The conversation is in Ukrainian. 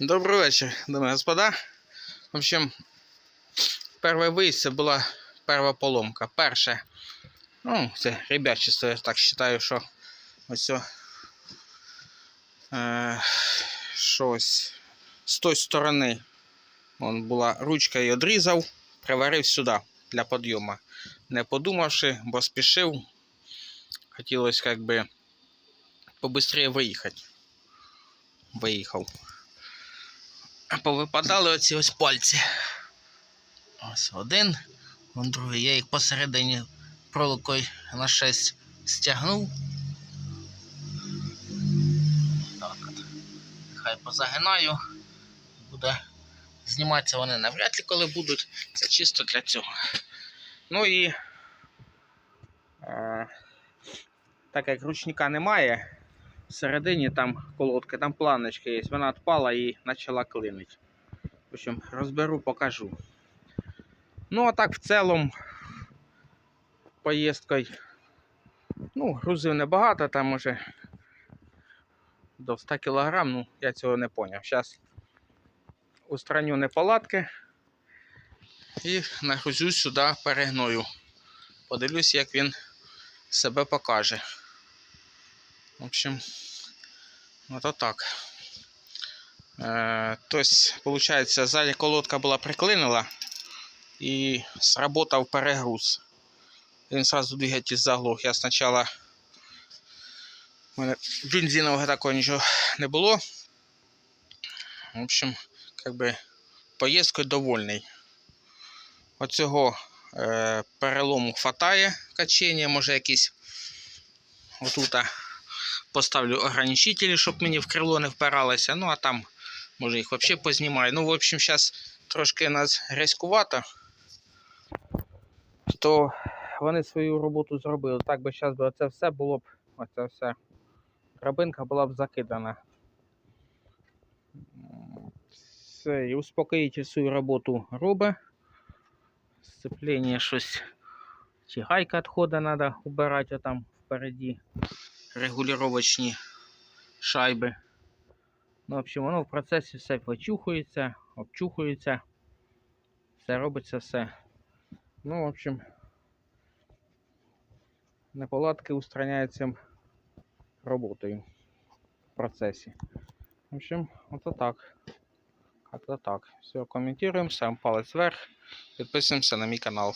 Добрий вечір, дамы и господа. В общем, перший виїзд це була перша поломка. Перше, ну, це ребячество, я так вважаю, що ось е, щось з тої сторони вон була ручка і одрізав, приварив сюди для підйому. Не подумавши, бо спішив, хотілося як би побыстрее виїхати. Виїхав. Повипадали оці ось пальці. Ось один, вон другий. Я їх посередині проволокою на 6 стягнув. Так от. Хай позагинаю. Буде зніматися вони навряд ли коли будуть. Це чисто для цього. Ну і е, так як ручника немає, всередині там колодка, там планочка є, вона відпала і почала клинити. В общем, розберу, покажу. Ну, а так в цілому поїздкою. Ну, грузив небагато, там може до 100 кг, ну, я цього не зрозумів. Зараз устраню неполадки і нагрузю сюди перегною. Подивлюсь, як він себе покаже. В общем, вот вот так. Е, то есть, получается, задня колодка була приклинила і сработав перегруз. Він сразу двигатель заглох. Я спочатку у мене бензинового такого нічого не було. В общем, как би поїздкою довольний. Оцього е, перелому хватає качення, може якісь отута поставлю ограничителі, щоб мені в крило не впиралося. Ну, а там, може, їх взагалі познімаю. Ну, в общем, зараз трошки нас грязькувато, то вони свою роботу зробили. Так би зараз оце все було б, оце все, драбинка була б закидана. Все, і успокоїть свою роботу робить. Сцеплення щось. Чи гайка відходить, треба убирати там впереді регулювачні шайби. Ну, в общем, воно в процесі все вичухується, обчухується. Все робиться все. Ну, в общем, неполадки устраняються роботою в процесі. В общем, ото так. Как-то так. Все, комментируем, ставим палец вверх, підписуємося на мій канал.